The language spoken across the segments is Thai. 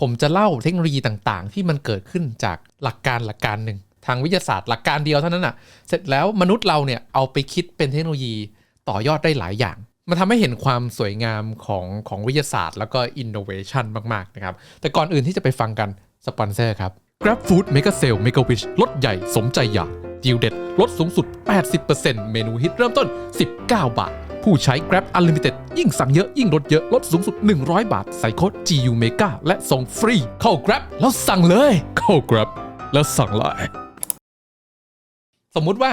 ผมจะเล่าเทคโนโลยีต่างๆ ที่มันเกิดขึ้นจากหลักการหลักการหนึ่งทางวิทยาศาสตร์หลักการเดียวเท่านั้นอะ เสร็จแล้วมนุษย์เราเนี่ยเอาไปคิดเป็นเทคโนโลยีต่อยอดได้หลายอย่าง มันทำให้เห็นความสวยงามของของวิทยาศาสตร์ แล้วก็อินโนเวชันมาก ๆ นะครับ แต่ก่อนอื่นที่จะไปฟังกันสปอนเซอร์ครับ Grab Food Mega Sale Mega Wish ลดใหญ่สมใจอยากดีลเด็ดลดสูงสุด 80%เมนูฮิตเริ่มต้น 19 บาท ผู้ใช้ Grab Unlimited ยิ่งสั่งเยอะ ยิ่งลดเยอะ ลดสูงสุด 100 บาท ใส่โค้ด GU Mega และส่งฟรี เข้า Grab แล้วสั่งเลย เข้า Grab แล้วสั่งเลยสมมุติว่า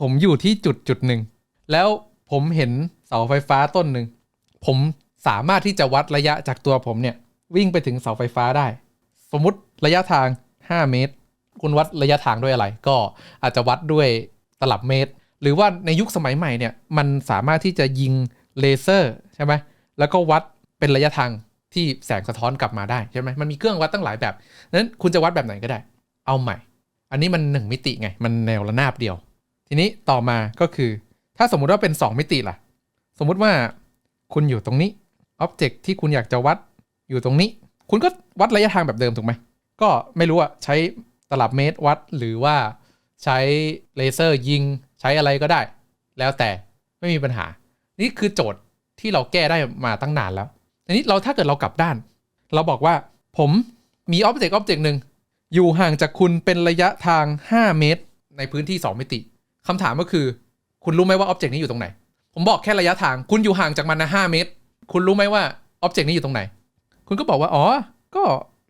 ผมอยู่ที่จุดจุดหนึ่ง แล้วผมเห็นเสาไฟฟ้าต้นหนึ่ง ผมสามารถที่จะวัดระยะจากตัวผมเนี่ย วิ่งไปถึงเสาไฟฟ้าได้ สมมติระยะทาง 5 เมตร คุณวัดระยะทางด้วยอะไร ก็อาจจะวัดด้วยตลับเมตร หรือว่าในยุคสมัยใหม่เนี่ยมันสามารถที่จะยิงเลเซอร์ใช่ไหมแล้วก็วัดเป็นระยะทางที่แสงสะท้อนกลับมาได้ใช่ไหมมันมีเครื่องวัดตั้งหลายแบบนั้นคุณจะวัดแบบไหนก็ได้ เอาใหม่ อันนี้มัน 1 มิติไง มันแนวระนาบเดียว ทีนี้ต่อมาก็คือ ถ้าสมมุติว่าเป็น 2 มิติล่ะ สมมุติว่าคุณอยู่ตรงนี้อ็อบเจกต์ที่คุณอยากจะวัดอยู่ตรงนี้ คุณก็วัดระยะทางแบบเดิมถูกไหมก็ไม่รู้อะใช้ตลับเมตรวัดหรือว่าใช้เลเซอร์ยิง ใช้อะไรก็ได้ แล้วแต่ไม่มีปัญหา นี่คือโจทย์ที่เราแก้ได้มาตั้งนานแล้วทีนี้เราถ้าเกิดเรากลับด้าน เราบอกว่าผมมีอ็อบเจกต์อ็อบเจกต์หนึ่งอยู่ห่างจากคุณเป็นระยะทาง 5 เมตร ในพื้นที่ 2 มิติคำถามก็คือ คุณรู้ไหมว่าอ็อบเจกต์นี้อยู่ตรงไหน ผมบอกแค่ระยะทาง คุณอยู่ห่างจากมันนะ5เมตร คุณรู้ไหมว่าอ็อบเจกต์นี้อยู่ตรงไหน คุณก็บอกว่า อ๋อ ก็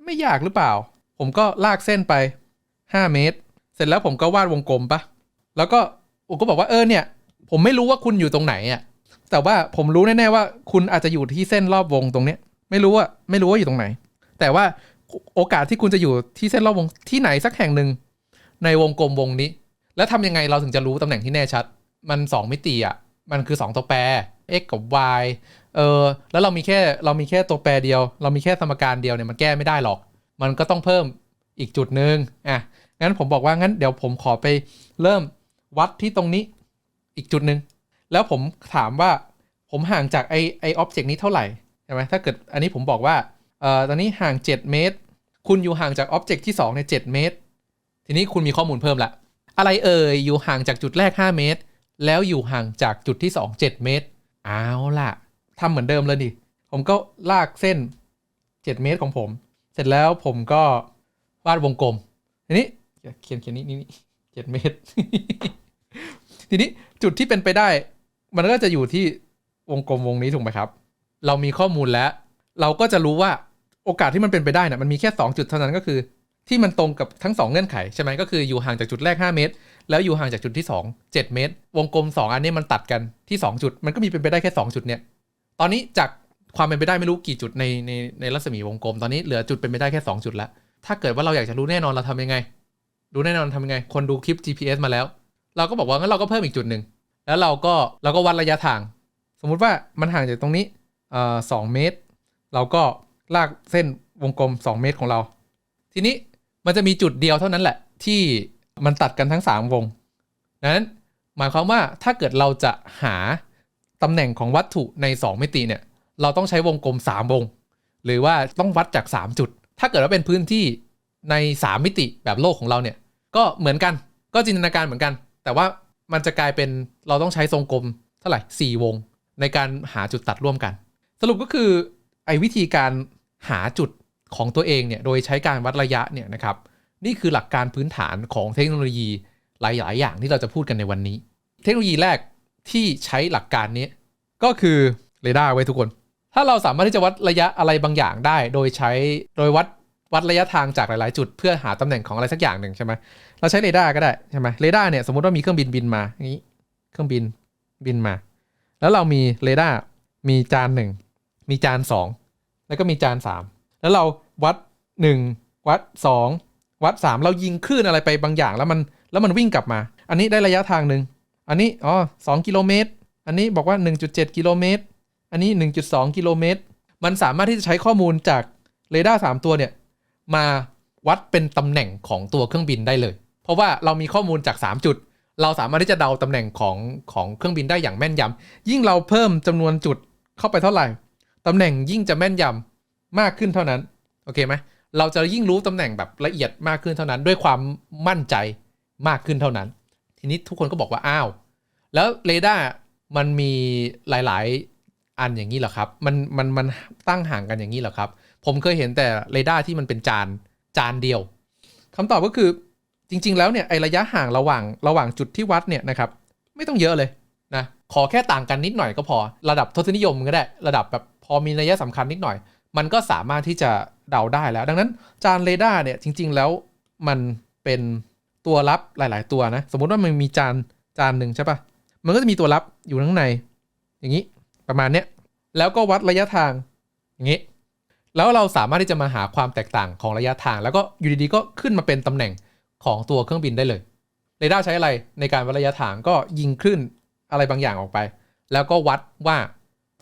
ไม่ยากหรือเปล่า ผมก็ลากเส้นไป 5 เมตร เสร็จแล้วผมก็วาดวงกลมปะแล้วก็ ผมก็บอกว่าเออเนี่ย ผมไม่รู้ว่าคุณอยู่ตรงไหนอะแต่ว่าผมรู้แน่ๆว่า คุณอาจจะอยู่ที่เส้นรอบวงตรงเนี้ย ไม่รู้ว่าไม่รู้ว่าอยู่ตรงไหน แต่ว่าโอกาสที่คุณจะอยู่ที่เส้นรอบวงที่ไหนสักแห่งหนึ่งในวงกลมวงนี้ แล้วทำยังไงเราถึงจะรู้ตำแหน่งที่แน่ชัด มัน2มิติอะมันคือ 2 ตัวแปร x กับ y เออแล้วเรามีแค่เรามีแค่ตัวแปรเดียว เรามีแค่สมการเดียวเนี่ยมันแก้ไม่ได้หรอก มันก็ต้องเพิ่มอีกจุดหนึ่งอะงั้นผมบอกว่างั้นเดี๋ยวผมขอไปเริ่ม วัดที่ตรงนี้อีกจุดหนึ่งแล้วผมถามว่าผมห่างจากไอไออ็อบเจกต์นี้เท่าไหร่ใช่ไหมถ้าเกิดอันนี้ผมบอกว่าเอ่อตอนนี้ห่าง 7 เมตร คุณอยู่ห่างจากอ็อบเจกต์ที่2ในย7เมตร ทีนี้คุณมีข้อมูลเพิ่มละ อะไรเอ่ยอยู่ห่างจากจุดแรก 5 เมตร แล้วอยู่ห่างจากจุดที่ 2 7 เมตรเอาล่ะทำเหมือนเดิมเลยดิผมก็ลากเส้น 7 เมตรของผม เสร็จแล้วผมก็วาดวงกลมทีนี้เขียนเขียนนี้นี่ จ็ดเมตร ทีนี้จุดที่เป็นไปได้ มันก็จะอยู่ที่วงกลมวงนี้ถูกไหมครับ เรามีข้อมูลแล้ว เราก็จะรู้ว่าโอกาสที่มันเป็นไปได้นะมันมีแค่ 2 จุดเท่านั้นก็คือ ที่มันตรงกับทั้ง 2 เงื่อนไขใช่ไหมก็คืออยู่ห่างจากจุดแรก 5 เมตร แล้วอยู่ห่างจากจุดที่ 2 7 เมตร วงกลม 2 อันนี้มันตัดกันที่ 2 จุด มันก็มีเป็นไปได้แค่ 2 จุดเนี่ยตอนนี้จากความเป็นไปได้ไม่รู้กี่จุดในในในรัศมีวงกลมตอนนี้เหลือจุดเป็นไปได้แค่ 2 จุดแล้วถ้าเกิดว่าเราอยากจะรู้แน่นอนเราทำยังไง รู้แน่นอนทำยังไง คนดูคลิป GPS มาแล้ว เราก็บอกว่างั้นเราก็เพิ่มอีกจุดหนึ่ง แล้วเราก็เราก็วัดระยะทาง สมมุติว่ามันห่างจากตรงนี้เอ่อสองเมตร เราก็ลากเส้นวงกลม 2 เมตรของเรา ทีนี้มันจะมีจุดเดียวเท่านั้นแหละ ที่มันตัดกันทั้ง 3 วงนั้นหมายความว่าถ้าเกิดเราจะหาตำแหน่งของวัตถุใน 2 มิติเนี่ย เราต้องใช้วงกลม 3 วง หรือว่าต้องวัดจาก 3 จุด ถ้าเกิดว่าเป็นพื้นที่ ใน 3 มิติแบบโลกของเราเนี่ย ก็เหมือนกันก็จินตนาการเหมือนกัน แต่ว่ามันจะกลายเป็นเราต้องใช้ทรงกลมเท่าไหร่ 4 วง ในการหาจุดตัดร่วมกัน สรุปก็คือไอ้วิธีการหาจุดของตัวเองเนี่ยโดยใช้การวัดระยะเนี่ยนะครับนี่คือหลักการพื้นฐานของเทคโนโลยีหลาย ๆ อย่างที่เราจะพูดกันในวันนี้ เทคโนโลยีแรกที่ใช้หลักการนี้ ก็คือเรดาร์ไว้ทุกคน ถ้าเราสามารถที่จะวัดระยะอะไรบางอย่างได้ โดยใช้โดยวัด วัดระยะทางจากหลาย ๆ จุดเพื่อหาตำแหน่งของอะไรสักอย่างหนึ่งใช่ไหมเราใช้เรดาร์ก็ได้ใช่ไหมเรดาร์เนี่ยสมมติว่ามีเครื่องบินบินมาอย่างนี้เครื่องบินบินมา แล้วเรามีเรดาร์มีจานหนึ่งมีจานสองแล้วก็มีจานสามแล้วเราวัดหนึ่งวัดสองวัดสามเรายิงคลื่นอะไรไปบางอย่างแล้วมันแล้วมันวิ่งกลับมา อันนี้ได้ระยะทางหนึ่งอันนี้อ๋อสองกิโลเมตร อันนี้บอกว่า 1.7 กิโลเมตร อันนี้ 1.2 กิโลเมตร มันสามารถที่จะใช้ข้อมูลจากเรดาร์3ตัวเนี่ย มาวัดเป็นตำแหน่งของตัวเครื่องบินได้เลย เพราะว่าเรามีข้อมูลจาก 3 จุด เราสามารถที่จะเดาตำแหน่งของของเครื่องบินได้อย่างแม่นยำยิ่งเราเพิ่มจำนวนจุดเข้าไปเท่าไหร่ตำแหน่งยิ่งจะแม่นยำมากขึ้นเท่านั้นโอเคไหมเราจะยิ่งรู้ตำแหน่งแบบละเอียดมากขึ้นเท่านั้น ด้วยความมั่นใจมากขึ้นเท่านั้น ทีนี้ทุกคนก็บอกว่าอ้าว แล้วเรดาร์มันมีหลาย ๆ อันอย่างนี้เหรอครับ มันมันมันตั้งห่างกันอย่างนี้เหรอครับ ผมเคยเห็นแต่เรดาร์ที่มันเป็นจานจานเดียวคำตอบก็คือจริง ๆ แล้วเนี่ยไอระยะห่างระหว่างระหว่างจุดที่วัดเนี่ยนะครับไม่ต้องเยอะเลยนะขอแค่ต่างกันนิดหน่อยก็พอ ระดับทศนิยมก็ได้ ระดับแบบพอมีนัยสำคัญนิดหน่อย มันก็สามารถที่จะเดาได้แล้ว ดังนั้นจานเรดาร์เนี่ยจริง ๆ แล้วมันเป็นตัวรับหลาย ๆ ตัวนะ สมมุติว่ามันมีจานจานหนึ่งใช่ปะมันก็จะมีตัวรับอยู่ข้างใน อย่างนี้ประมาณเนี้ยแล้วก็วัดระยะทางอย่างนี้ แล้วเราสามารถที่จะมาหาความแตกต่างของระยะทาง แล้วก็อยู่ดีๆก็ขึ้นมาเป็นตำแหน่งของตัวเครื่องบินได้เลยเรดาร์ใช้อะไรในการวัดระยะทางก็ยิงคลื่นอะไรบางอย่างออกไป แล้วก็วัดว่า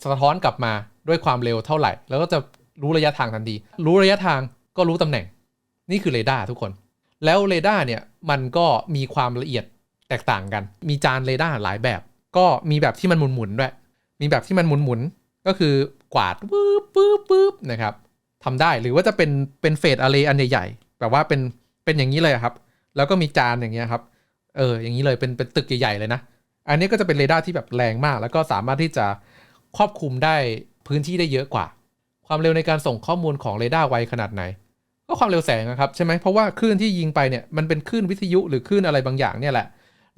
สะท้อนกลับมาด้วยความเร็วเท่าไหร่ แล้วก็จะรู้ระยะทางทันทีรู้ระยะทางก็รู้ตำแหน่ง นี่คือเรดาร์ทุกคน แล้วเรดาร์เนี่ยมันก็มีความละเอียดแตกต่างกัน มีจานเรดาร์หลายแบบ ก็มีแบบที่มันหมุนๆด้วย มีแบบที่มันหมุนๆก็คือกวาดปึ๊บปึ๊บปึ๊บนะครับ ทำได้ หรือว่าจะเป็นเป็นเฟสอะเรอันใหญ่ๆแบบว่าเป็นเป็นอย่างนี้เลยครับ แล้วก็มีจานอย่างเงี้ยครับเอออย่างนี้เลยเป็นเป็นตึกใหญ่ๆเลยนะ อันนี้ก็จะเป็นเรดาร์ที่แบบแรงมาก แล้วก็สามารถที่จะครอบคลุมได้พื้นที่ได้เยอะกว่า ความเร็วในการส่งข้อมูลของเรดาร์ไวขนาดไหน ก็ความเร็วแสงนะครับใช่ไหมเพราะว่าคลื่นที่ยิงไปเนี่ยมันเป็นคลื่นวิทยุหรือคลื่นอะไรบางอย่างเนี่ยแหละ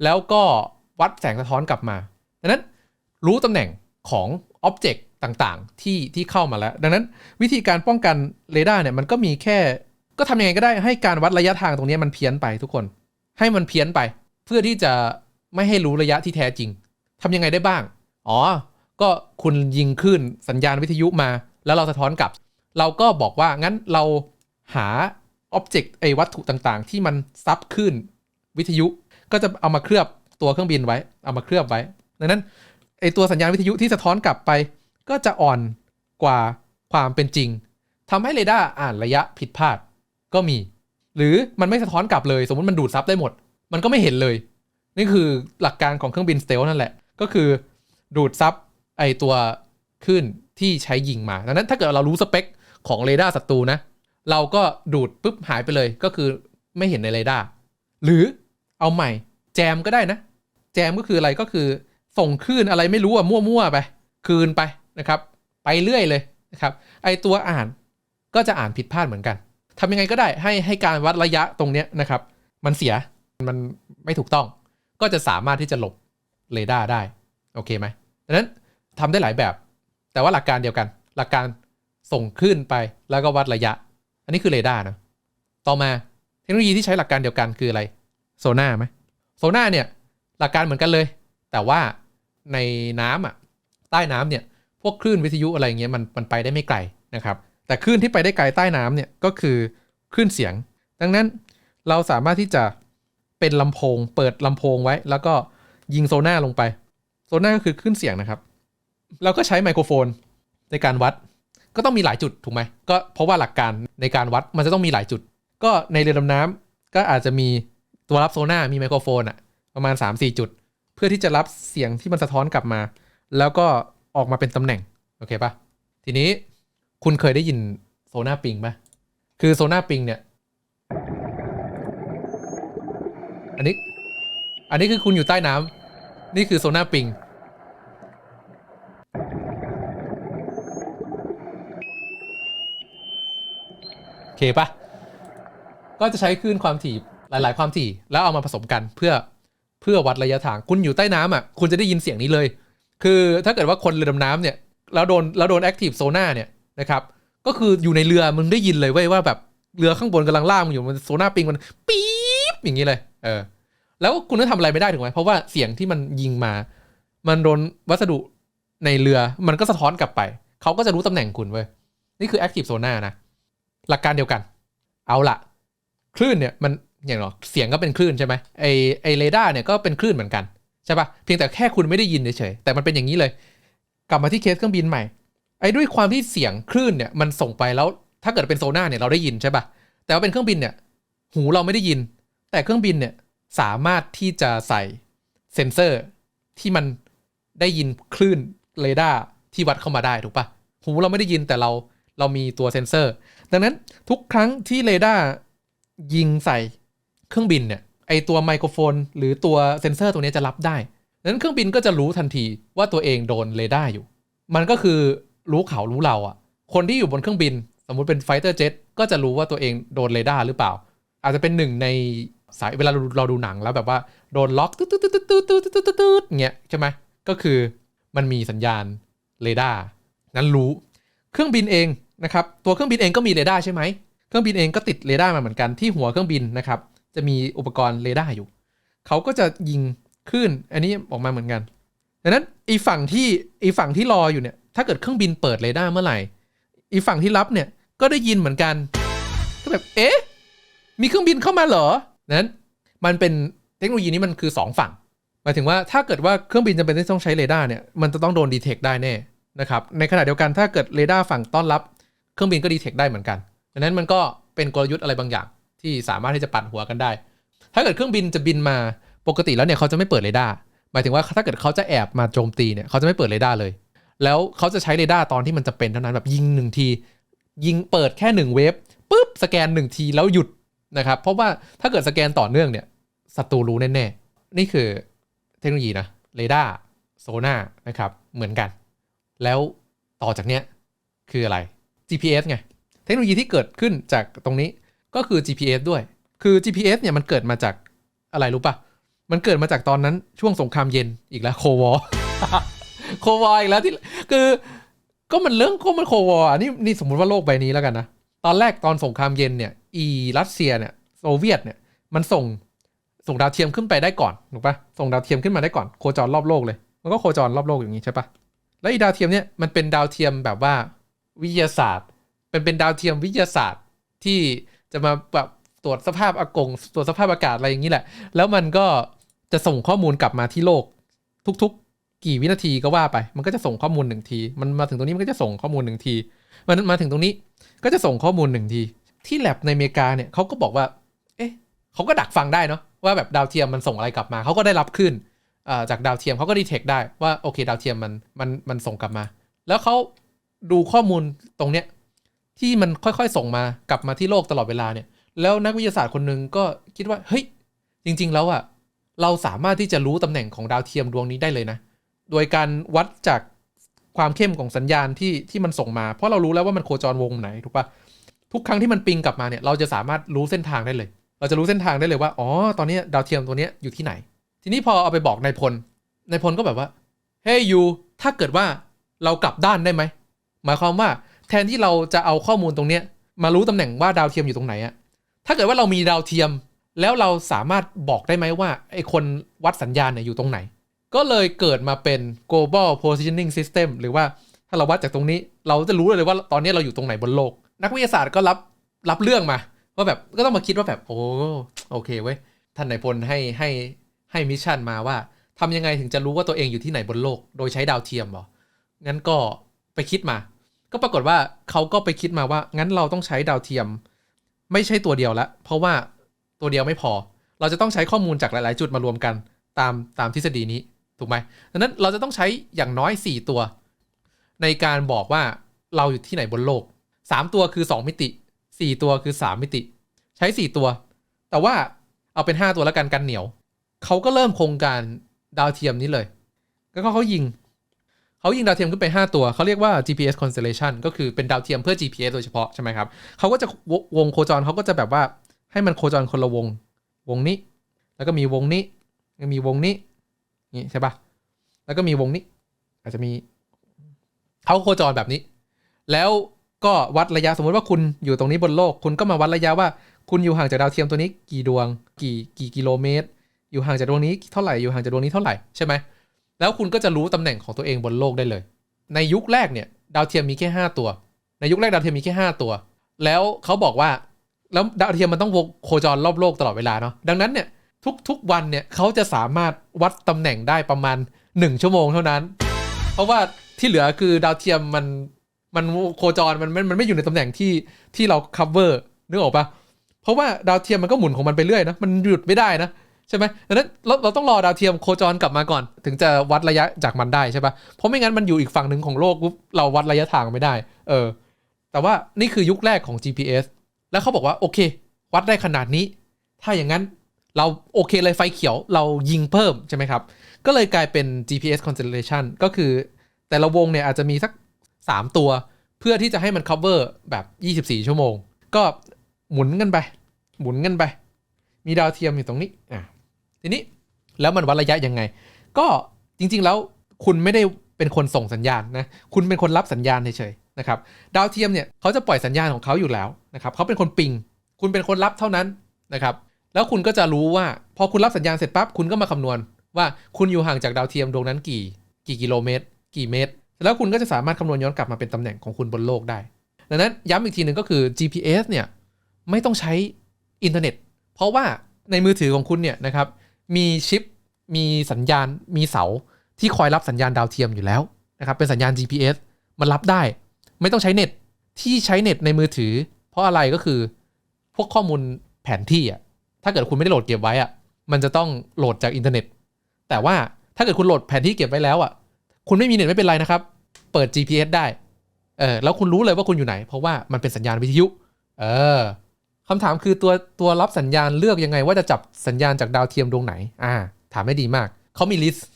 แล้วก็วัดแสงสะท้อนกลับมาดังนั้นรู้ตำแหน่งของอ็อบเจกต์ ต่างๆ ที่ที่เข้ามาแล้ว ดังนั้นวิธีการป้องกันเรดาร์เนี่ยมันก็มีแค่ ก็ทำยังไงก็ได้ให้การวัดระยะทางตรงนี้มันเพี้ยนไปทุกคน ให้มันเพี้ยนไป เพื่อที่จะไม่ให้รู้ระยะที่แท้จริงทำยังไงได้บ้าง อ๋อ ก็คุณยิงคลื่นสัญญาณวิทยุมา แล้วเราสะท้อนกลับ เราก็บอกว่างั้นเราหาอ็อบเจกต์ไอ้วัตถุต่างๆ ที่มันซับคลื่นวิทยุ ก็จะเอามาเคลือบตัวเครื่องบินไว้ เอามาเคลือบไว้ ดังนั้นไอ้ตัวสัญญาณวิทยุที่สะท้อนกลับไป ก็จะอ่อนกว่าความเป็นจริงทำให้เรดาร์อ่านระยะผิดพลาดก็มี หรือมันไม่สะท้อนกลับเลย สมมติมันดูดซับได้หมด มันก็ไม่เห็นเลย นี่คือหลักการของเครื่องบินสเตลนั่นแหละ ก็คือดูดซับไอตัวขึ้นที่ใช้ยิงมาดังนั้นถ้าเกิดเรารู้สเปคของเรดาร์ศัตรูนะ เราก็ดูดปุ๊บหายไปเลย ก็คือไม่เห็นในเรดาร์ หรือเอาใหม่ แจมก็ได้นะ แจมก็คืออะไรก็คือส่งคลื่นอะไรไม่รู้อะมั่วๆไป คืนไป นะครับไปเรื่อยเลยนะครับไอตัวอ่านก็จะอ่านผิดพลาดเหมือนกันทำยังไงก็ได้ให้ให้การวัดระยะตรงเนี้ยนะครับมันเสียมันไม่ถูกต้อง ก็จะสามารถที่จะหลบเรดาร์ได้โอเคไหมดังนั้นทำได้หลายแบบ แต่ว่าหลักการเดียวกัน หลักการส่งคลื่นไปแล้วก็วัดระยะ อันนี้คือเรดาร์นะต่อมาเทคโนโลยีที่ใช้หลักการเดียวกันคืออะไรโซน่าไหมโซน่าเนี่ยหลักการเหมือนกันเลย แต่ว่าในน้ำอะใต้น้ำเนี่ย พวกคลื่นวิทยุอะไรเงี้ยมันมันไปได้ไม่ไกลนะครับ แต่คลื่นที่ไปได้ไกลใต้น้ำเนี่ยก็คือคลื่นเสียง ดังนั้นเราสามารถที่จะเป็นลำโพง เปิดลำโพงไว้ แล้วก็ยิงโซน่าลงไป โซน่าก็คือคลื่นเสียงนะครับ เราก็ใช้ไมโครโฟนในการวัด ก็ต้องมีหลายจุดถูกไหมก็เพราะว่าหลักการในการวัดมันจะต้องมีหลายจุด ก็ในเรือดำน้ำก็อาจจะมีตัวรับโซน่ามีไมโครโฟนอะประมาณ 3-4 จุด เพื่อที่จะรับเสียงที่มันสะท้อนกลับมา แล้วก็ ออกมาเป็นตำแหน่ง โอเคปะทีนี้คุณเคยได้ยินโซน่าปิงปะคือโซน่าปิงเนี่ย อันนี้ อันนี้คือคุณอยู่ใต้น้ำนี่คือโซน่าปิง โอเคปะก็จะใช้คลื่นความถี่หลาย ๆ ความถี่แล้วเอามาผสมกันเพื่อเพื่อวัดระยะทาง คุณอยู่ใต้น้ำอะ คุณจะได้ยินเสียงนี้เลย คือถ้าเกิดว่าคนเรือดำน้ำเนี่ยแล้วโดนแล้วโดนแอคทีฟโซน่าเนี่ยนะครับก็คืออยู่ในเรือมึงได้ยินเลยเว้ยว่าแบบเรือข้างบนกำลังล่ามึงอยู่มันโซน่าปิงมันปี๊บอย่างนี้เลยเออแล้วคุณก็ทำอะไรไม่ได้ถูกไหมเพราะว่าเสียงที่มันยิงมา มันโดนวัสดุในเรือมันก็สะท้อนกลับไป เขาก็จะรู้ตำแหน่งคุณเว้ยนี่คือ active sonar นะ หลักการเดียวกัน เอาละคลื่นเนี่ยมันอย่างหรอเสียงก็เป็นคลื่นใช่ไหมไอไอเรดาร์เนี่ยก็เป็นคลื่นเหมือนกัน ช่ปะเพียงแต่แค่คุณไม่ได้ยินเฉยๆแต่มันเป็นอย่างนี้เลย กลับมาที่เคสเครื่องบินใหม่ไอ้ด้วยความที่เสียงคลื่นเนี่ยมันส่งไปแล้ว ถ้าเกิดเป็นโซน่าเนี่ยเราได้ยินใช่ปะแต่ว่าเป็นเครื่องบินเนี่ย หูเราไม่ได้ยิน แต่เครื่องบินเนี่ยสามารถที่จะใส่เซ็นเซอร์ที่มันได้ยินคลื่นเรดาร์ที่วัดเข้ามาได้ถูกปะหูเราไม่ได้ยินแต่เราเรามีตัวเซ็นเซอร์ ดังนั้นทุกครั้งที่เรดาร์ยิงใส่เครื่องบินเนี่ย ไอตัวไมโครโฟน หรือตัวเซนเซอร์ตัวนี้จะรับได้นั้นเครื่องบินก็จะรู้ทันทีว่าตัวเองโดนเรดาร์อยู่ มันก็คือรู้เขารู้เราอะคนที่อยู่บนเครื่องบิน สมมุติเป็นไฟเตอร์เจ็ตก็จะรู้ว่าตัวเองโดนเรดาร์หรือเปล่า อาจจะเป็นหนึ่งในสายเวลาเราดูหนังแล้วแบบว่าโดนล็อกตืดตืดตืดตืดตืดตืดตืดเงี้ยใช่ไหมก็คือมันมีสัญญาณเรดาร์นั้นรู้เครื่องบินเองนะครับตัวเครื่องบินเองก็มีเรดาร์ใช่ไหมเครื่องบินเองก็ติดเรดาร์มาเหมือนกันที่หัวเครื่องบินนะครับ จะมีอุปกรณ์เรดาร์อยู่ เขาก็จะยิงคลื่นอันนี้ออกมาเหมือนกันดังนั้นอีฝั่งที่อีฝั่งที่รออยู่เนี่ย ถ้าเกิดเครื่องบินเปิดเรดาร์เมื่อไหร่ อีฝั่งที่รับเนี่ยก็ได้ยินเหมือนกัน ก็แบบ เอ๊ะ มีเครื่องบินเข้ามาเหรอนั้น มันเป็นเทคโนโลยีนี้มันคือ 2 ฝั่ง หมายถึงว่าถ้าเกิดว่าเครื่องบินจำเป็นที่ต้องใช้เรดาร์เนี่ย มันจะต้องโดนดีเทคได้แน่นะครับ ในขณะเดียวกันถ้าเกิดเรดาร์ฝั่งต้อนรับ เครื่องบินก็ดีเทคได้เหมือนกันดังนั้นมันก็เป็นกลยุทธ์อะไรบางอย่าง ที่สามารถที่จะปั่นหัวกันได้ ถ้าเกิดเครื่องบินจะบินมาปกติแล้วเนี่ยเขาจะไม่เปิดเรดาร์หมายถึงว่าถ้าเกิดเขาจะแอบมาโจมตีเนี่ยเขาจะไม่เปิดเรดาร์เลย แล้วเขาจะใช้เรดาร์ตอนที่มันจะเป็นเท่านั้นแบบยิงหนึ่งที ยิงเปิดแค่หนึ่งเวฟปุ๊บสแกนหนึ่งทีแล้วหยุดนะครับ เพราะว่าถ้าเกิดสแกนต่อเนื่องเนี่ยศัตรูรู้แน่ๆ นี่คือเทคโนโลยีนะเรดาร์โซน่านะครับเหมือนกัน แล้วต่อจากเนี้ยคืออะไร GPS ไง เทคโนโลยีที่เกิดขึ้นจากตรงนี้ ก็คือ GPS ด้วย คือ GPS เนี่ยมันเกิดมาจากอะไรรู้ปะมันเกิดมาจากตอนนั้นช่วงสงครามเย็นอีกแล้วโควอโควออีกแล้วที่คือ ก็มันเรื่องก็มันโควอร์นี่นี่สมมุติว่าโลกใบนี้แล้วกันนะตอนแรกตอนสงครามเย็นเนี่ยอีรัสเซียเนี่ยโซเวียตเนี่ยมันส่งส่งดาวเทียมขึ้นไปได้ก่อนถูกปะส่งดาวเทียมขึ้นมาได้ก่อนโคจรรอบโลกเลย มันก็โคจรรอบโลกอย่างนี้ใช่ปะแล้วอีดาวเทียมเนี่ยมันเป็นดาวเทียมแบบว่าวิทยาศาสตร์ เป็นเป็นดาวเทียมวิทยาศาสตร์ที่ จะมาแบบตรวจสภาพอากงตรวจสภาพอากาศอะไรอย่างนี้แหละ แล้วมันก็จะส่งข้อมูลกลับมาที่โลก ทุก ๆ กี่วินาทีก็ว่าไป มันก็จะส่งข้อมูลหนึ่งที มันมาถึงตรงนี้มันก็จะส่งข้อมูลหนึ่งที มันมาถึงตรงนี้ก็จะส่งข้อมูลหนึ่งที ที่แลบในอเมริกาเนี่ยเขาก็บอกว่า เอ๊ะเขาก็ดักฟังได้เนาะว่าแบบดาวเทียมมันส่งอะไรกลับมาเขาก็ได้รับขึ้นจากดาวเทียมเขาก็ดีเทคได้ว่าโอเค ดาวเทียมมันมันมันส่งกลับมา แล้วเขาดูข้อมูลตรงเนี้ย ที่มันค่อยๆ ส่งมากลับมาที่โลกตลอดเวลาเนี่ย แล้วนักวิทยาศาสตร์คนหนึ่งก็คิดว่าเฮ้ยจริง ๆ แล้วอะเราสามารถที่จะรู้ตำแหน่งของดาวเทียมดวงนี้ได้เลยนะ โดยการวัดจากความเข้มของสัญญาณที่ที่มันส่งมา เพราะเรารู้แล้วว่ามันโคจรวงไหนถูกปะทุกครั้งที่มันปิงกลับมาเนี่ย เราจะสามารถรู้เส้นทางได้เลย เราจะรู้เส้นทางได้เลยว่าอ๋อตอนนี้ดาวเทียมตัวนี้อยู่ที่ไหน ทีนี้พอเอาไปบอกนายพลนายพลก็แบบว่าเฮ้ยยูถ้าเกิดว่าเรากลับด้านได้ไหมหมายความว่า แทนที่เราจะเอาข้อมูลตรงเนี้ยมารู้ตำแหน่งว่าดาวเทียมอยู่ตรงไหนอะถ้าเกิดว่าเรามีดาวเทียม แล้วเราสามารถบอกได้ไหมว่าไอคนวัดสัญญาณเนี่ยอยู่ตรงไหน ก็เลยเกิดมาเป็น global positioning system หรือว่าถ้าเราวัดจากตรงนี้ เราจะรู้เลยว่าตอนนี้เราอยู่ตรงไหนบนโลก นักวิทยาศาสตร์ก็รับรับเรื่องมาว่าแบบก็ต้องมาคิดว่าแบบโอ้โอเคเว้ยท่านนายพลให้ให้ให้มิชชั่นมาว่าทำยังไงถึงจะรู้ว่าตัวเองอยู่ที่ไหนบนโลก โดยใช้ดาวเทียมหรองั้นก็ไปคิดมา ก็ปรากฏว่าเขาก็ไปคิดมาว่า งั้นเราต้องใช้ดาวเทียม ไม่ใช่ตัวเดียวละ เพราะว่าตัวเดียวไม่พอ เราจะต้องใช้ข้อมูลจากหลาย ๆ จุดมารวมกันตามตามทฤษฎีนี้ถูกไหมดังนั้นเราจะต้องใช้อย่างน้อย 4 ตัว ในการบอกว่าเราอยู่ที่ไหนบนโลก 3 ตัวคือ 2 มิติ 4 ตัวคือ 3 มิติ ใช้ 4 ตัว แต่ว่าเอาเป็น 5 ตัวแล้วกันกันเหนียว เขาก็เริ่มโครงการดาวเทียมนี้เลย ก็เขายิง เขายิงดาวเทียมขึ้นไป 5 ตัว เขาเรียกว่า GPS constellation ก็คือเป็นดาวเทียมเพื่อ GPS โดยเฉพาะใช่ไหมครับเขาก็จะวงโคจรเขาก็จะแบบว่าให้มันโคจรคนละวง วงนี้ แล้วก็มีวงนี้มีวงนี้นี่ใช่ปะแล้วก็มีวงนี้ อาจจะมีเขาโคจรแบบนี้ แล้วก็วัดระยะสมมติว่าคุณอยู่ตรงนี้บนโลก คุณก็มาวัดระยะว่า คุณอยู่ห่างจากดาวเทียมตัวนี้กี่ดวง กี่กี่กิโลเมตร อยู่ห่างจากดวงนี้เท่าไหร่อยู่ห่างจากดวงนี้เท่าไหร่ใช่ไหม แล้วคุณก็จะรู้ตำแหน่งของตัวเองบนโลกได้เลย ในยุคแรกเนี่ยดาวเทียมมีแค่ 5 ตัว ในยุคแรกดาวเทียมมีแค่ 5 ตัว แล้วเขาบอกว่าแล้วดาวเทียมมันต้องวงโคจรรอบโลกตลอดเวลาเนาะดังนั้นเนี่ยทุกๆวันเนี่ยเขาจะสามารถวัดตำแหน่งได้ประมาณ 1 ชั่วโมงเท่านั้น เพราะว่าที่เหลือคือดาวเทียมมันมันโคจรมันมันไม่อยู่ในตำแหน่งที่ที่เรา cover นึกออกปะเพราะว่าดาวเทียมมันก็หมุนของมันไปเรื่อยนะมันหยุดไม่ได้นะ ใช่ไหมดังนั้นเราเราต้องรอดาวเทียมโคจรกลับมาก่อน ถึงจะวัดระยะจากมันได้ใช่ปะเพราะไม่งั้นมันอยู่อีกฝั่งหนึ่งของโลกปุ๊บเราวัดระยะทางไม่ได้ เออ แต่ว่านี่คือยุคแรกของ GPS แล้วเขาบอกว่าโอเค วัดได้ขนาดนี้ ถ้าอย่างนั้นเราโอเคเลยไฟเขียวเรายิงเพิ่มใช่ไหมครับ ก็เลยกลายเป็น GPS constellation ก็คือแต่ละวงเนี่ยอาจจะมีสัก 3 ตัว เพื่อที่จะให้มัน cover แบบ 24 ชั่วโมง ก็หมุนกันไป หมุนกันไป มีดาวเทียมอยู่ตรงนี้อะ ทีนี้แล้วมันวัดระยะยังไง ก็จริง ๆ แล้วคุณไม่ได้เป็นคนส่งสัญญาณนะ คุณเป็นคนรับสัญญาณเฉยๆนะครับ ดาวเทียมเนี่ยเขาจะปล่อยสัญญาณของเขาอยู่แล้วนะครับเขาเป็นคนปิง คุณเป็นคนรับเท่านั้นนะครับ แล้วคุณก็จะรู้ว่าพอคุณรับสัญญาณเสร็จปั๊บคุณก็มาคำนวณ ว่าคุณอยู่ห่างจากดาวเทียมดวงนั้นกี่ กี่กิโลเมตร กี่เมตร แล้วคุณก็จะสามารถคำนวณย้อนกลับมาเป็นตำแหน่งของคุณบนโลกได้ ดังนั้นย้ำอีกทีหนึ่งก็คือ GPS เนี่ยไม่ต้องใช้อินเทอร์เน็ต เพราะว่าในมือถือของคุณเนี่ยนะครับ มีชิป มีสัญญาณ มีเสาที่คอยรับสัญญาณดาวเทียมอยู่แล้วนะครับ เป็นสัญญาณ GPS มันรับได้ ไม่ต้องใช้เน็ต ที่ใช้เน็ตในมือถือ เพราะอะไรก็คือพวกข้อมูลแผนที่อะ ถ้าเกิดคุณไม่ได้โหลดเก็บไว้อะ มันจะต้องโหลดจากอินเทอร์เน็ต แต่ว่าถ้าเกิดคุณโหลดแผนที่เก็บไว้แล้วอะ คุณไม่มีเน็ตไม่เป็นไรนะครับ เปิด GPS ได้ เออ แล้วคุณรู้เลยว่าคุณอยู่ไหน เพราะว่ามันเป็นสัญญาณวิทยุ เออ คำถามคือตัวตัวรับสัญญาณเลือกยังไง ว่าจะจับสัญญาณจากดาวเทียมดวงไหน อ่า ถามได้ดีมาก เขามีลิสต์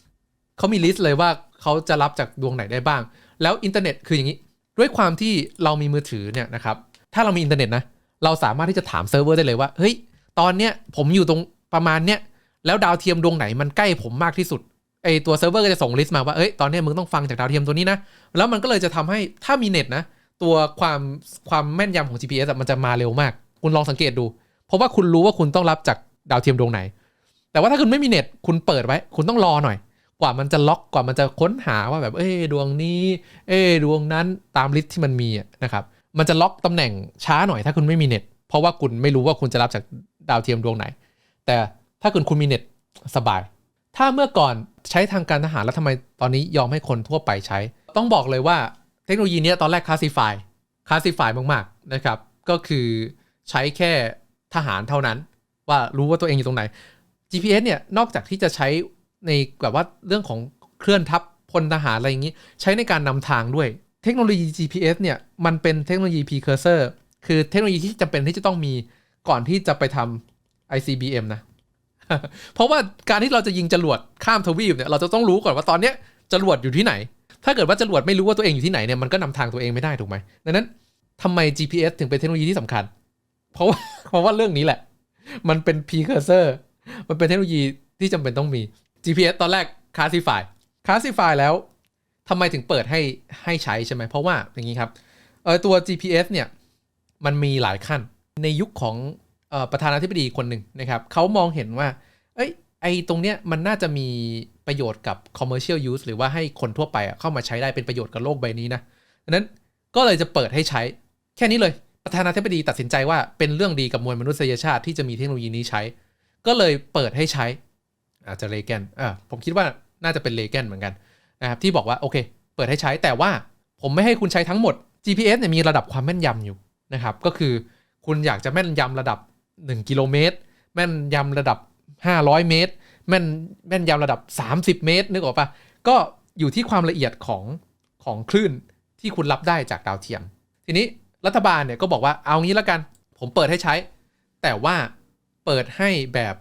เขามีลิสต์เลยว่าเขาจะรับจากดวงไหนได้บ้าง แล้วอินเทอร์เน็ตคืออย่างนี้ ด้วยความที่เรามีมือถือเนี่ยนะครับ ถ้าเรามีอินเทอร์เน็ตนะ เราสามารถที่จะถามเซิร์ฟเวอร์ได้เลยว่า เฮ้ย ตอนเนี้ยผมอยู่ตรงประมาณเนี้ย แล้วดาวเทียมดวงไหนมันใกล้ผมมากที่สุด ไอตัวเซิร์ฟเวอร์ก็จะส่งลิสต์มาว่า เอ้ย ตอนเนี้ยมึงต้องฟังจากดาวเทียมตัวนี้นะ แล้วมันก็เลยจะทำให้ถ้ามีเน็ตนะ ตัวความความแม่นยำของ GPS มันจะมาเร็วมาก คุณลองสังเกตดู เพราะว่าคุณรู้ว่าคุณต้องรับจากดาวเทียมดวงไหน แต่ว่าถ้าคุณไม่มีเน็ตคุณเปิดไว้ คุณต้องรอหน่อย กว่ามันจะล็อกกว่ามันจะค้นหาว่าแบบเอ้ดวงนี้ เอ้ดวงนั้นตามลิสต์ที่มันมีนะครับมันจะล็อกตำแหน่งช้าหน่อยถ้าคุณไม่มีเน็ตเพราะว่าคุณไม่รู้ว่าคุณจะรับจากดาวเทียมดวงไหน แต่ถ้าคุณคุณมีเน็ตสบาย ถ้าเมื่อก่อนใช้ทางการทหารแล้วทำไมตอนนี้ยอมให้คนทั่วไปใช้ ต้องบอกเลยว่าเทคโนโลยีนี้ตอนแรกคลาสสิฟายคลาสสิฟายมากๆนะครับ ก็คือ ใช้แค่ทหารเท่านั้น ว่ารู้ว่าตัวเองอยู่ตรงไหน GPS เนี่ยนอกจากที่จะใช้ในแบบว่าเรื่องของเคลื่อนทัพพลทหารอะไรอย่างนี้ ใช้ในการนำทางด้วย เทคโนโลยี GPS เนี่ยมันเป็นเทคโนโลยี precursor คือเทคโนโลยีที่จำเป็นที่จะต้องมีก่อนที่จะไปทำ ICBM นะ เพราะว่าการที่เราจะยิงจรวดข้ามทวีปเนี่ยเราจะต้องรู้ก่อนว่าตอนเนี้ยจรวดอยู่ที่ไหน ถ้าเกิดว่าจรวดไม่รู้ว่าตัวเองอยู่ที่ไหนเนี่ยมันก็นำทางตัวเองไม่ได้ถูกไหมดังนั้นทำไม GPS ถึงเป็นเทคโนโลยีที่สำคัญ เพราะว่าเพราะว่าเรื่องนี้แหละ มันเป็น precursor มันเป็นเทคโนโลยีที่จำเป็นต้องมี GPS ตอนแรก classify classify แล้วทำไมถึงเปิดให้ให้ใช้ใช่ไหมเพราะว่าอย่างนี้ครับเออตัว GPS เนี่ยมันมีหลายขั้นในยุคของออประธานาธิบดีคนหนึ่งนะครับเขามองเห็นว่า เอ้ยไอตรงเนี้ยมันน่าจะมีประโยชน์กับ commercial use หรือว่าให้คนทั่วไปอะเข้ามาใช้ได้เป็นประโยชน์กับโลกใบนี้นะดังนั้นก็เลยจะเปิดให้ใช้แค่นี้เลย ประธานาธิบดีตัดสินใจว่าเป็นเรื่องดีกับมวลมนุษยชาติที่จะมีเทคโนโลยีนี้ใช้ ก็เลยเปิดให้ใช้ อาจจะเลแกนอ่าผมคิดว่าน่าจะเป็นเลแกนเหมือนกันนะครับที่บอกว่าโอเค เปิดให้ใช้แต่ว่าผมไม่ให้คุณใช้ทั้งหมด GPS เนี่ยมีระดับความแม่นยำอยู่นะครับก็คือคุณอยากจะแม่นยำระดับ 1 กิโลเมตร แม่นยำระดับ 500 เมตร แม่นแม่นยำระดับ 30 เมตรนึกออกปะก็อยู่ที่ความละเอียดของของคลื่นที่คุณรับได้จากดาวเทียม ทีนี้ รัฐบาลเนี่ยก็บอกว่าเอางี้แล้วกัน ผมเปิดให้ใช้ แต่ว่าเปิดให้แบบ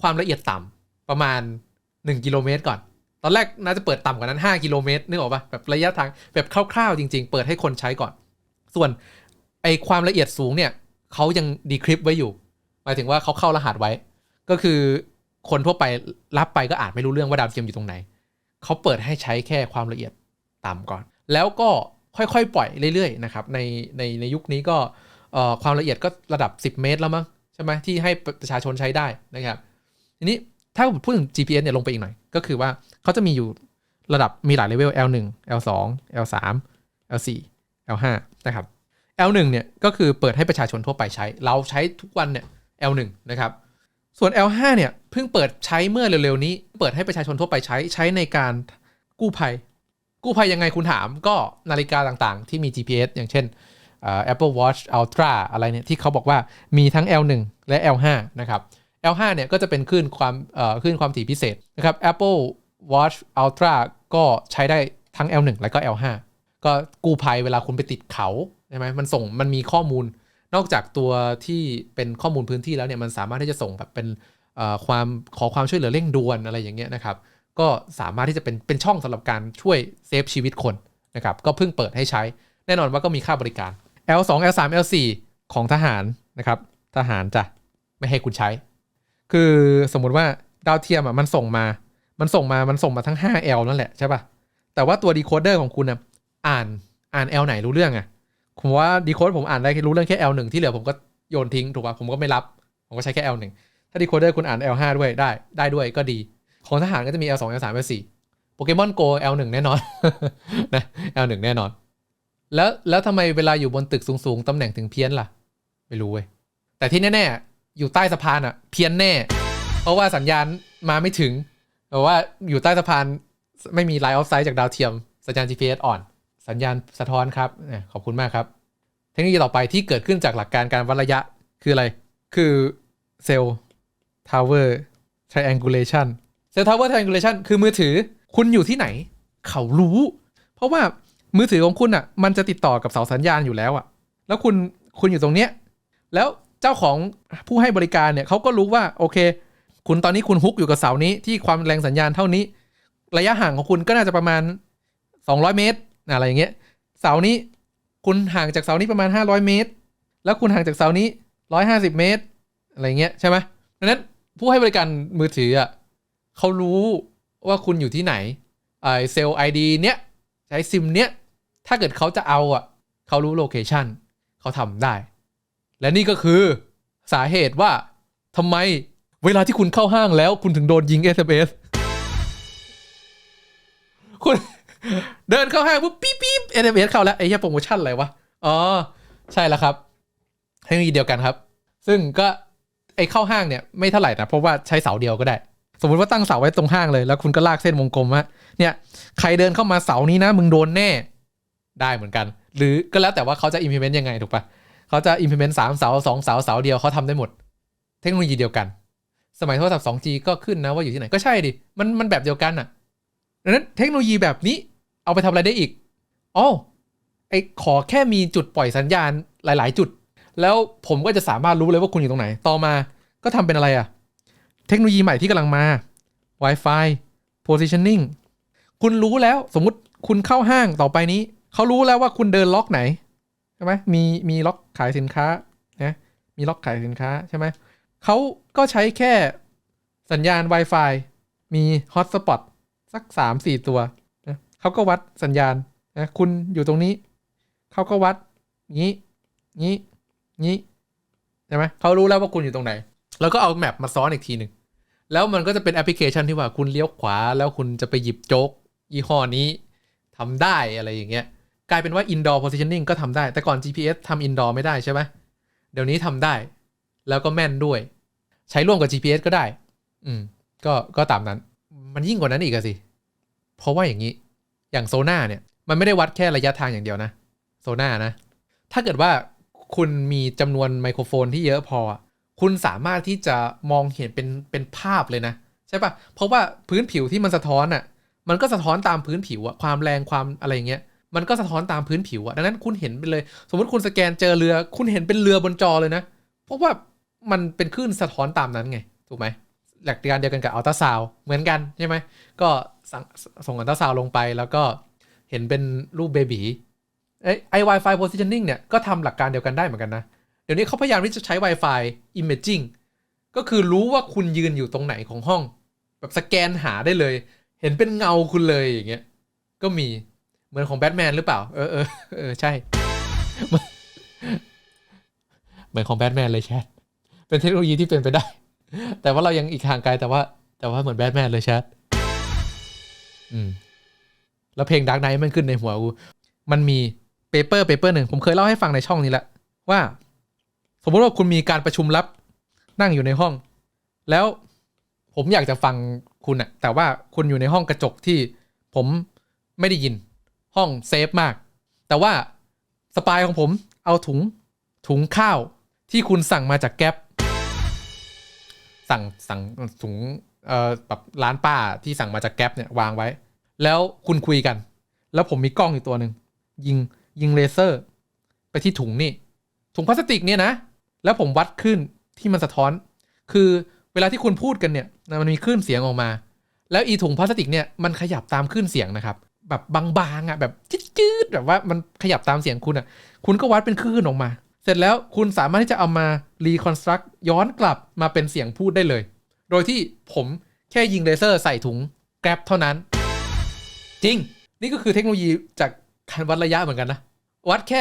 ความละเอียดต่ำประมาณ 1 กิโลเมตรก่อน ตอนแรกน่าจะเปิดต่ำกว่านั้น 5 กิโลเมตรนึกออกปะแบบระยะทางแบบคร่าวๆจริง ๆ เปิดให้คนใช้ก่อน ส่วนไอความละเอียดสูงเนี่ยเขายังดีคริปไว้อยู่ หมายถึงว่าเขาเข้ารหัสไว้ ก็คือคนทั่วไปรับไปก็อาจไม่รู้เรื่องว่าดาวเทียมอยู่ตรงไหน เขาเปิดให้ใช้แค่ความละเอียดต่ำก่อน แล้วก็ ค่อยๆ ปล่อยเรื่อยๆนะครับในในในยุคนี้ก็ความละเอียดก็ระดับ 10 เมตรแล้วมั้งใช่ไหมที่ให้ประชาชนใช้ได้นะครับทีนี้ถ้าพูดถึง GPS เนี่ยลงไปอีกหน่อย ก็คือว่าเขาจะมีอยู่ระดับมีหลายเลเวล L1 L2 L3 L4 L5 นะครับ L1 เนี่ยก็คือเปิดให้ประชาชนทั่วไปใช้ เราใช้ทุกวันเนี่ย L1 นะครับ ส่วน L5 เนี่ยเพิ่งเปิดใช้เมื่อเร็วๆนี้ เปิดให้ประชาชนทั่วไปใช้ใช้ในการกู้ภัย กู้ภัยยังไงคุณถามก็นาฬิกาต่างๆ ที่มี GPS อย่างเช่น Apple Watch Ultra อะไรเนี่ยที่เขาบอกว่ามีทั้ง L1 และ L5 นะครับ L5 เนี่ยก็จะเป็นคลื่นความคลื่นความถี่พิเศษนะครับ Apple Watch Ultra ก็ใช้ได้ทั้ง L1 และก็ L5 ก็กู้ภัยเวลาคุณไปติดเขาใช่ไหมมันส่งมันมีข้อมูล นอกจากตัวที่เป็นข้อมูลพื้นที่แล้วเนี่ยมันสามารถที่จะส่งแบบเป็นความขอความช่วยเหลือเร่งด่วนอะไรอย่างเงี้ยนะครับ ก็สามารถที่จะเป็นเป็นช่องสำหรับการช่วยเซฟชีวิตคนนะครับก็เพิ่งเปิดให้ใช้ แน่นอนว่าก็มีค่าบริการ L2 L3 L4 ของทหารนะครับทหารจะไม่ให้คุณใช้ คือสมมุติว่าดาวเทียมอะมันส่งมา มันส่งมา มันส่งมาทั้ง 5L นั่นแหละใช่ป่ะ แต่ว่าตัวดีโคเดอร์ของคุณอะอ่านอ่าน L ไหนรู้เรื่องอะผมว่าดีโคดผมอ่านได้รู้เรื่องแค่ L1 ที่เหลือผมก็โยนทิ้งถูกป่ะผมก็ไม่รับ ผมก็ใช้แค่ L1 ถ้าดีโคเดอร์คุณอ่าน L5 ด้วยได้ได้ด้วยก็ดี ของทหารก็จะมี L2 L3 L4 โปเกมอนโก L1 แน่นอนนะ L1 แน่นอน แล้วแล้วทำไมเวลาอยู่บนตึกสูงๆตำแหน่งถึงเพี้ยนล่ะ ไม่รู้เว้ย แต่ที่แน่ๆ อยู่ใต้สะพานอะเพี้ยนแน่ เพราะว่าสัญญาณมาไม่ถึงเพราะว่าอยู่ใต้สะพานไม่มีไลน์ออฟไซด์จากดาวเทียม สัญญาณ GPS อ่อน สัญญาณสะท้อนครับขอบคุณมากครับ เทคโนโลยีต่อไปที่เกิดขึ้นจากหลักการการวัดระยะคืออะไร คือเซลล์ทาวเวอร์ triangulation เซลล์ทาวเวอร์ triangulation คือมือถือคุณอยู่ที่ไหน เขารู้ เพราะว่ามือถือของคุณอะ มันจะติดต่อกับเสาสัญญาณอยู่แล้วอะ แล้วคุณคุณอยู่ตรงเนี้ย แล้วเจ้าของผู้ให้บริการเนี่ยเขาก็รู้ว่าโอเค คุณตอนนี้คุณฮุกอยู่กับเสานี้ที่ความแรงสัญญาณเท่านี้ ระยะห่างของคุณก็น่าจะประมาณ 200 เมตรอะไรอย่างเงี้ยเสานี้คุณห่างจากเสานี้ประมาณ 500 เมตร แล้วคุณห่างจากเสานี้ 150 เมตร อะไรเงี้ยใช่ไหมดังนั้นผู้ให้บริการมือถืออะ เขารู้ว่าคุณอยู่ที่ไหนไอเซลล์ไอดีเนี้ยใช้ซิมเนี้ยถ้าเกิดเขาจะเอาอะเขารู้โลเคชันเขาทำได้ และนี่ก็คือสาเหตุว่าทำไมเวลาที่คุณเข้าห้างแล้ว คุณถึงโดนยิง SMS คุณเดินเข้าห้างปุ๊บปี๊บปี๊บ SMS เข้าแล้วไอ้เหี้ยโปรโมชั่นอะไรวะ อ๋อ ใช่แล้วครับเทคโนโลยีเดียวกันครับ ซึ่งก็ไอ้เข้าห้างเนี่ยไม่เท่าไหร่นะเพราะว่าใช้เสาเดียวก็ได้ สมมติว่าตั้งเสาไว้ตรงห้างเลย แล้วคุณก็ลากเส้นวงกลมว่าเนี่ย ใครเดินเข้ามาเสานี้นะ มึงโดนแน่ ได้เหมือนกัน หรือก็แล้วแต่ว่าเขาจะ implement ยังไงถูกปะเขาจะ implement สามเสาสองเสาเสาเดียวเขาทำได้หมด เทคโนโลยีเดียวกัน สมัยโทรศัพท์ 2G ก็ขึ้นนะว่าอยู่ที่ไหนก็ใช่ดิ มันมันแบบเดียวกันอะดังนั้นเทคโนโลยีแบบนี้เอาไปทำอะไรได้อีกอ๋อไอขอแค่มีจุดปล่อยสัญญาณหลาย ๆ จุด แล้วผมก็จะสามารถรู้เลยว่าคุณอยู่ตรงไหน ต่อมาก็ทำเป็นอะไรอะ เทคโนโลยีใหม่ที่กำลังมา Wi-Fi positioning คุณรู้แล้วสมมุติคุณเข้าห้างต่อไปนี้ เขารู้แล้วว่าคุณเดินล็อกไหนใช่ไหมมีมีล็อกขายสินค้านะมีล็อกขายสินค้าใช่ไหมเขาก็ใช้แค่สัญญาณ Wi-Fi มี Hotspot สัก 3 4 ตัวนะเขาก็วัดสัญญาณนะคุณอยู่ตรงนี้ เขาก็วัดงี้งี้งี้ใช่ไหมเขารู้แล้วว่าคุณอยู่ตรงไหน แล้วก็เอาแมปมาซ้อนอีกทีหนึ่งแล้วมันก็จะเป็นแอปพลิเคชันที่ว่าคุณเลี้ยวขวา แล้วคุณจะไปหยิบโจ๊กยี่ห้อนี้ทำได้อะไรอย่างเงี้ยกลายเป็นว่า indoor positioning ก็ทำได้ แต่ก่อน GPS ทำ indoor ไม่ได้ใช่ไหมเดี๋ยวนี้ทำได้ แล้วก็แม่นด้วย ใช้ร่วมกับ GPS ก็ได้ อืม ก็ก็ตามนั้น มันยิ่งกว่านั้นอีกสิ เพราะว่าอย่างนี้ อย่างโซน่าเนี่ย มันไม่ได้วัดแค่ระยะทางอย่างเดียวนะ โซน่านะ ถ้าเกิดว่าคุณมีจำนวนไมโครโฟนที่เยอะพอ คุณสามารถที่จะมองเห็นเป็นเป็นภาพเลยนะ ใช่ปะเพราะว่าพื้นผิวที่มันสะท้อนอะมันก็สะท้อนตามพื้นผิวอะความแรงความอะไรเงี้ย มันก็สะท้อนตามพื้นผิวอะดังนั้นคุณเห็นไปเลย สมมติคุณสแกนเจอเรือ คุณเห็นเป็นเรือบนจอเลยนะ เพราะว่ามันเป็นคลื่นสะท้อนตามนั้นไง ถูกไหมหลักการเดียวกันกับอัลตราซาวเหมือนกันใช่ไหม ก็ส่งส่งอัลตราซาวลงไปแล้วก็เห็นเป็นรูปเบบีไอไอ Wi-Fi positioning เนี่ยก็ทำหลักการเดียวกันได้เหมือนกันนะ เดี๋ยวนี้เขาพยายามที่จะใช้ Wi-Fi imaging ก็คือรู้ว่าคุณยืนอยู่ตรงไหนของห้อง แบบสแกนหาได้เลย เห็นเป็นเงาคุณเลยอย่างเงี้ยก็มีเหมือนของแบทแมนหรือเปล่า เออเออเออใช่ เหมือนของแบทแมนเลยแชทเป็นเทคโนโลยีที่เป็นไปได้ แต่ว่าเรายังอีกห่างไกลแต่ว่า แต่ว่าเหมือนแบทแมนเลยแชทอืมแล้วเพลง Dark Knight มันขึ้นในหัวกู มันมีเปเปอร์เปเปอร์หนึ่ง ผมเคยเล่าให้ฟังในช่องนี้แหละว่า สมมติว่าคุณมีการประชุมลับนั่งอยู่ในห้อง แล้วผมอยากจะฟังคุณอะแต่ว่าคุณอยู่ในห้องกระจกที่ผมไม่ได้ยินห้องเซฟมาก แต่ว่าสปายของผมเอาถุงถุงข้าวที่คุณสั่งมาจากแก๊ปสั่งสั่งถุงเอ่อแบบร้านป้าที่สั่งมาจากแก๊ปเนี่ยวางไว้ แล้วคุณคุยกัน แล้วผมมีกล้องอยู่ตัวหนึ่งยิงยิงเลเซอร์ ไปที่ถุงนี่ถุงพลาสติกเนี่ยนะ แล้วผมวัดขึ้นที่มันสะท้อน คือเวลาที่คุณพูดกันเนี่ยมันมีคลื่นเสียงออกมา แล้วอีถุงพลาสติกเนี่ยมันขยับตามคลื่นเสียงนะครับ แบบบางๆอะแบบจืดๆแบบว่ามันขยับตามเสียงคุณอะ คุณก็วัดเป็นคลื่นออกมา เสร็จแล้วคุณสามารถที่จะเอามารีคอนสตรักย้อนกลับมาเป็นเสียงพูดได้เลย โดยที่ผมแค่ยิงเลเซอร์ใส่ถุงแกร็บเท่านั้น จริง นี่ก็คือเทคโนโลยีจากการวัดระยะเหมือนกันนะ วัดแค่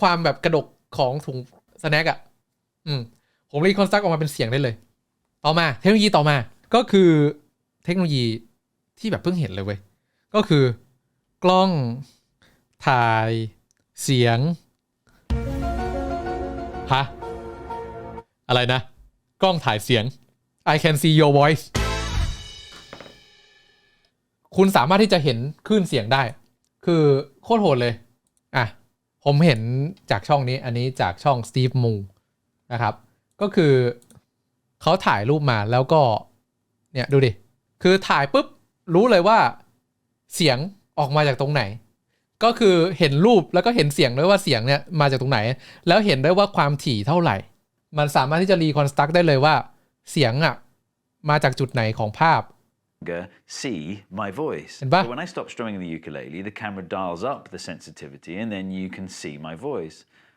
ความแบบกระดกของถุงสแน็คอะ อืมผมรีคอนสตรักออกมาเป็นเสียงได้เลย ต่อมาเทคโนโลยีต่อมาก็คือเทคโนโลยีที่แบบเพิ่งเห็นเลยเว้ย ก็คือกล้องถ่ายเสียงฮะอะไรนะ กล้องถ่ายเสียง I can see your voice คุณสามารถที่จะเห็นคลื่นเสียงได้ คือโคตรโหดเลย อะ ผมเห็นจากช่องนี้ อันนี้จากช่อง Steve m o o นะครับ ก็คือเขาถ่ายรูปมาแล้วก็เนี่ยดูดิ คือถ่ายปุ๊บรู้เลยว่าเสียงออกมาจากตรงไหน ก็คือเห็นรูปแล้วก็เห็นเสียงด้วยว่าเสียงเนี่ยมาจากตรงไหน แล้วเห็นได้ว่าความถี่เท่าไหร่ มันสามารถที่จะรีคอนสตรักได้เลยว่าเสียงอะมาจากจุดไหนของภาพ longer see my voice. And ba- So when I stop strumming the ukulele, the camera dials up the sensitivity and then you can see my voice.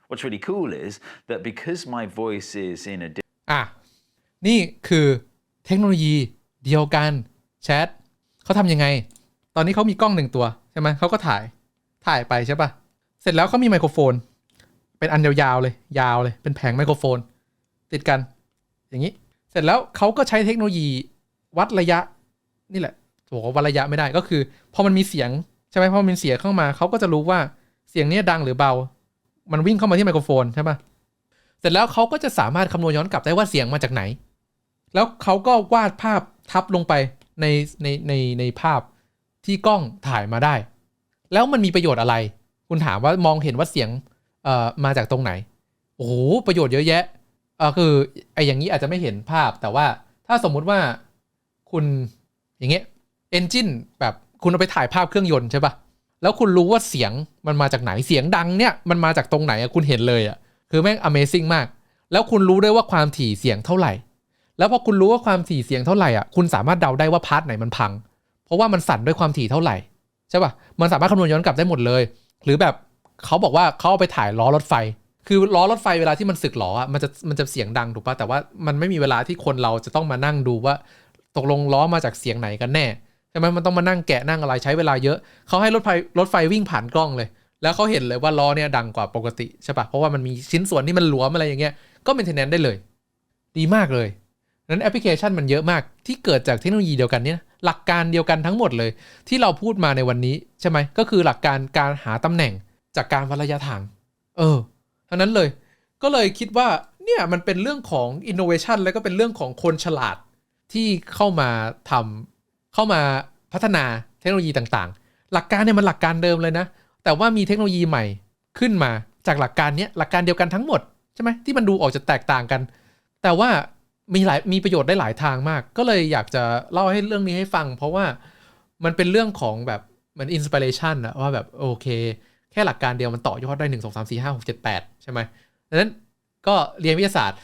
What's really cool is that because my voice is in a อะนี่คือเทคโนโลยีเดียวกันแชทเขาทำยังไง ตอนนี้เขามีกล้องหนึ่งตัว ใช่ไหมเขาก็ถ่ายถ่ายไปใช่ปะเสร็จแล้วเขามีไมโครโฟน เป็นอันยาวๆเลย ยาวเลยเป็นแผงไมโครโฟน ติดกัน อย่างนี้ เสร็จแล้วเขาก็ใช้เทคโนโลยีวัดระยะ นี่แหละบอกว่าวัดระยะไม่ได้ก็คือพอมันมีเสียงใช่ไหมพอมันมีเสียงเข้ามาเขาก็จะรู้ว่าเสียงนี้ดังหรือเบา มันวิ่งเข้ามาที่ไมโครโฟนใช่ปะเสร็จแล้วเขาก็จะสามารถคำนวณย้อนกลับได้ว่าเสียงมาจากไหน แล้วเขาก็วาดภาพทับลงไปในในในในภาพที่กล้องถ่ายมาได้ แล้วมันมีประโยชน์อะไร คุณถามว่ามองเห็นว่าเสียงเอ่อมาจากตรงไหน โอ้โหประโยชน์เยอะแยะเออคือไออย่างนี้อาจจะไม่เห็นภาพ แต่ว่าถ้าสมมุติว่าคุณอย่างเงี้ยเอนจินแบบคุณเอาไปถ่ายภาพเครื่องยนต์ใช่ปะ แล้วคุณรู้ว่าเสียงมันมาจากไหนเสียงดังเนี่ยมันมาจากตรงไหนอะคุณเห็นเลยอะคือแม่ง Amazing มาก แล้วคุณรู้ได้ว่าความถี่เสียงเท่าไหร่ แล้วพอคุณรู้ว่าความถี่เสียงเท่าไหร่อะคุณสามารถเดาได้ว่าพาร์ทไหนมันพัง เพราะว่ามันสั่นด้วยความถี่เท่าไหร่ใช่ป่ะมันสามารถคำนวณย้อนกลับได้หมดเลย หรือแบบเขาบอกว่าเขาเอาไปถ่ายล้อรถไฟ คือล้อรถไฟเวลาที่มันสึกหรออะมันจะมันจะเสียงดังถูกป่ะแต่ว่ามันไม่มีเวลาที่คนเราจะต้องมานั่งดูว่า ตกลงล้อมาจากเสียงไหนกันแน่ ใช่ไหมมันต้องมานั่งแกะนั่งอะไรใช้เวลาเยอะเขาให้รถไฟรถไฟวิ่งผ่านกล้องเลย แล้วเขาเห็นเลยว่าล้อเนี่ยดังกว่าปกติใช่ปะเพราะว่ามันมีชิ้นส่วนที่มันหลวมอะไรอย่างเงี้ยก็เป็นเทนแนนได้เลย ดีมากเลยนั้นแอปพลิเคชันมันเยอะมากที่เกิดจากเทคโนโลยีเดียวกันเนี่ยหลักการเดียวกันทั้งหมดเลย ที่เราพูดมาในวันนี้ใช่ไหมก็คือหลักการการหาตำแหน่งจากการวัดระยะทาง เออทั้งนั้นเลย ก็เลยคิดว่าเนี่ยมันเป็นเรื่องของ innovation แล้วก็เป็นเรื่องของคนฉลาดที่เข้ามาทำ เข้ามาพัฒนาเทคโนโลยีต่างๆ หลักการเนี่ยมันหลักการเดิมเลยนะ แต่ว่ามีเทคโนโลยีใหม่ขึ้นมาจากหลักการเนี้ยหลักการเดียวกันทั้งหมดใช่ไหมที่มันดูออกจะแตกต่างกัน แต่ว่ามีหลายมีประโยชน์ได้หลายทางมาก ก็เลยอยากจะเล่าให้เรื่องนี้ให้ฟัง เพราะว่ามันเป็นเรื่องของแบบเหมือนอินสปิเรชันอะว่าแบบโอเค แค่หลักการเดียวมันต่อยอดได้หนึ่งสองสามสี่ห้าหกเจ็ดแปดใช่ไหมดังนั้นก็เรียนวิทยาศาสตร์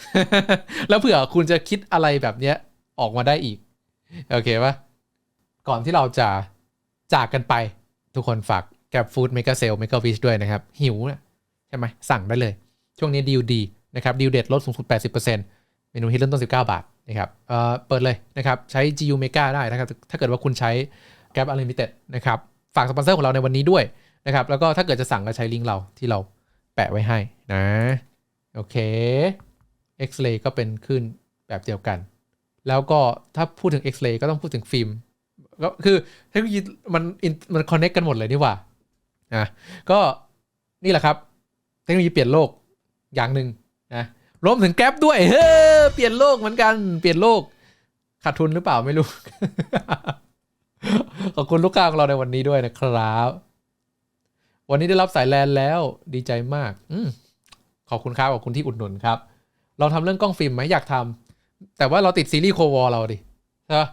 แล้วเผื่อคุณจะคิดอะไรแบบเนี้ยออกมาได้อีก โอเคปะ ก่อนที่เราจะจากกันไปทุกคนฝากแก b ฟู้ดเมก a เซลเมก a วิชด้วยนะครับ หิวนะใช่ไหมสั่งได้เลย ช่วงนี้ดีลดีนะครับดีลเด็ดลดสูงสุด 80%เมนูฮิตเริ่มต้น 19 บาทนะครับเอ่อเปิดเลยนะครับใช้ GU Mega ได้นะครับถ้าเกิดว่าคุณใช้ Gap Unlimited นะครับฝากสปอนเซอร์ของเราในวันนี้ด้วยนะครับแล้วก็ถ้าเกิดจะสั่งก็ใช้ลิงก์เราที่เราแปะไว้ให้นะโอเค X-ray ก็เป็นขึ้นแบบเดียวกัน แล้วก็ถ้าพูดถึง X-ray ก็ต้องพูดถึงฟิล์ม ก็คือเทคโนโลยีมันมันคอนเน c กกันหมดเลยนี่ว่าอะก็นี่แหละครับ เทคโนโลยีเปลี่ยนโลกอย่างหนึ่งนะรวมถึงแก๊ปด้วยเฮ้เปลี่ยนโลกเหมือนกันเปลี่ยนโลกขาดทุนหรือเปล่าไม่รู้ ขอบคุณลูกค้าของเราในวันนี้ด้วยนะครับ วันนี้ได้รับสายแลนแล้วดีใจมากอืขอบคุณครับขอบคุณที่อุดหนุนครับ เราทำเรื่องกล้องฟิล์มไหมอยากทำแต่ว่าเราติดซีรีส์โควอลเราดิใช่ปะ